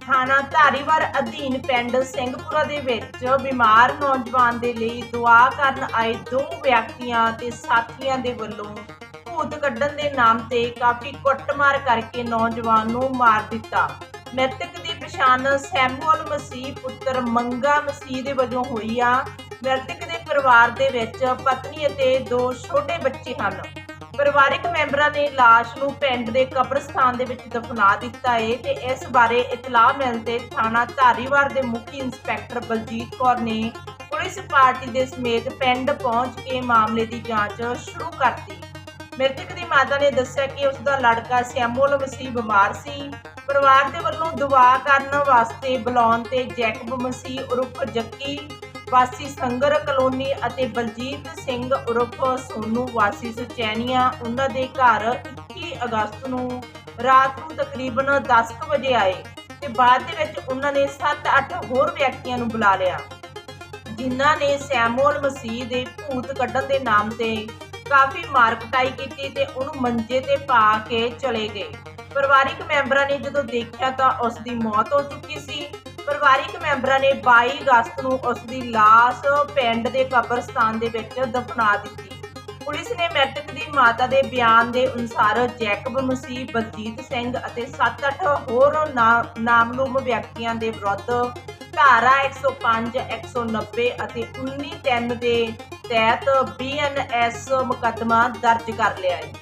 ਥਾਣਾ ਧਾਰੀਵਾਲ ਅਧੀਨ ਪਿੰਡ ਸਿੰਘਪੁਰਾ ਦੇ ਵਿੱਚ ਬਿਮਾਰ ਨੌਜਵਾਨ ਦੇ ਲਈ ਦੁਆ ਕਰਨ ਆਏ ਦੋ ਵਿਅਕਤੀਆਂ ਤੇ ਸਾਥੀਆਂ ਦੇ ਵੱਲੋਂ ਭੂਤ ਕੱਢਣ ਦੇ ਨਾਮ ਤੇ ਕਾਫੀ ਕੁੱਟਮਾਰ ਕਰਕੇ ਨੌਜਵਾਨ ਨੂੰ ਮਾਰ ਦਿੱਤਾ। ਮ੍ਰਿਤਕ ਦੀ ਪਛਾਣ ਸੈਮੂਅਲ ਮਸੀਹ ਪੁੱਤਰ ਮੰਗਾ ਮਸੀਹ ਦੇ ਵਜੋਂ ਹੋਈ ਆ। ਮ੍ਰਿਤਕ ਦੇ ਪਰਿਵਾਰ ਦੇ ਵਿੱਚ ਪਤਨੀ ਅਤੇ ਦੋ ਛੋਟੇ ਬੱਚੇ ਹਨ। ਪਰਿਵਾਰਕ ਮੈਂਬਰਾਂ ਨੇ ਲਾਸ਼ ਨੂੰ ਪਿੰਡ ਦੇ ਕਬਰਸਤਾਨ ਦੇ ਵਿੱਚ ਦਫਨਾ ਦਿੱਤਾ ਹੈ ਤੇ ਇਸ ਬਾਰੇ ਇਤਲਾਹ ਮਿਲਣ ਤੇ ਥਾਣਾ ਧਾਰੀਵਾਲ ਦੇ ਮੁਖੀ ਇੰਸਪੈਕਟਰ ਬਲਜੀਤ ਕੌਰ ਨੇ ਪੁਲਿਸ ਪਾਰਟੀ ਦੇ ਸਮੇਤ ਪਿੰਡ ਪਹੁੰਚ ਕੇ ਮਾਮਲੇ ਦੀ ਜਾਂਚ ਸ਼ੁਰੂ ਕਰਤੀ। ਮ੍ਰਿਤਕ ਦੀ ਮਾਤਾ ਨੇ ਦੱਸਿਆ ਕਿ ਉਸ ਦਾ ਲੜਕਾ ਸਿਆਮੋਲ ਮਸੀਹ ਬਿਮਾਰ ਸੀ। ਪਰਿਵਾਰ ਦੇ ਵੱਲੋਂ ਦੁਆ ਕਰਨ ਵਾਸਤੇ ਬੁਲਾਉਣ ਤੇ ਜੈਕਬ ਮਸੀਹ ਉਰਫ ਜੱਕੀ ਵਾਸੀ ਸੰਗਰ ਕਲੋਨੀ ਅਤੇ ਬਲਜੀਤ ਸਿੰਘ ਉਰਫ ਸੋਨੂ ਵਾਸੀ ਸੁਚੈਨੀਆਂ ਉਹਨਾਂ ਦੇ ਘਰ 21 ਅਗਸਤ ਨੂੰ ਰਾਤ ਨੂੰ ਤਕਰੀਬਨ 10 ਵਜੇ ਆਏ ਤੇ ਬਾਅਦ ਦੇ ਵਿੱਚ ਉਹਨਾਂ ਨੇ 7-8 ਹੋਰ ਵਿਅਕਤੀਆਂ ਨੂੰ ਬੁਲਾ ਲਿਆ, ਜਿਨ੍ਹਾਂ ਨੇ ਸੈਮੂਅਲ ਮਸੀਹ ਦੇ ਭੂਤ ਕੱਢਣ ਦੇ ਨਾਮ ਤੇ ਕਾਫੀ ਮਾਰਕਟਾਈ ਕੀਤੀ ਤੇ ਉਹਨੂੰ ਮੰਜੇ ਤੇ ਪਾ ਕੇ ਚਲੇ ਗਏ। ਪਰਿਵਾਰਿਕ ਮੈਂਬਰਾਂ ਨੇ ਜਦੋਂ ਦੇਖਿਆ ਤਾਂ ਉਸ ਦੀ ਮੌਤ ਹੋ ਚੁੱਕੀ ਸੀ। ਪਰਿਵਾਰਿਕ ਮੈਂਬਰਾਂ ਨੇ 22 ਅਗਸਤ ਨੂੰ ਉਸ ਦੀ ਲਾਸ਼ ਪਿੰਡ ਦੇ ਕਬਰਸਤਾਨ ਦੇ ਵਿੱਚ ਦਫਨਾ ਦਿੱਤੀ। ਪੁਲਿਸ ਨੇ ਮ੍ਰਿਤਕ ਦੀ ਮਾਤਾ ਦੇ ਬਿਆਨ ਦੇ ਅਨੁਸਾਰ ਜੈਕਬ, ਮਸੀਹ ਬਲਜੀਤ ਸਿੰਘ ਅਤੇ 7-8 ਹੋਰ ਨਾ- ਨਾਮਲੂਮ ਵਿਅਕਤੀਆਂ ਦੇ ਵਿਰੁੱਧ ਧਾਰਾ 105 190 ਅਤੇ 19 3 ਦੇ ਤਹਿਤ ਬੀਐਨਐਸ ਮੁਕੱਦਮਾ ਦਰਜ ਕਰ ਲਿਆ ਹੈ।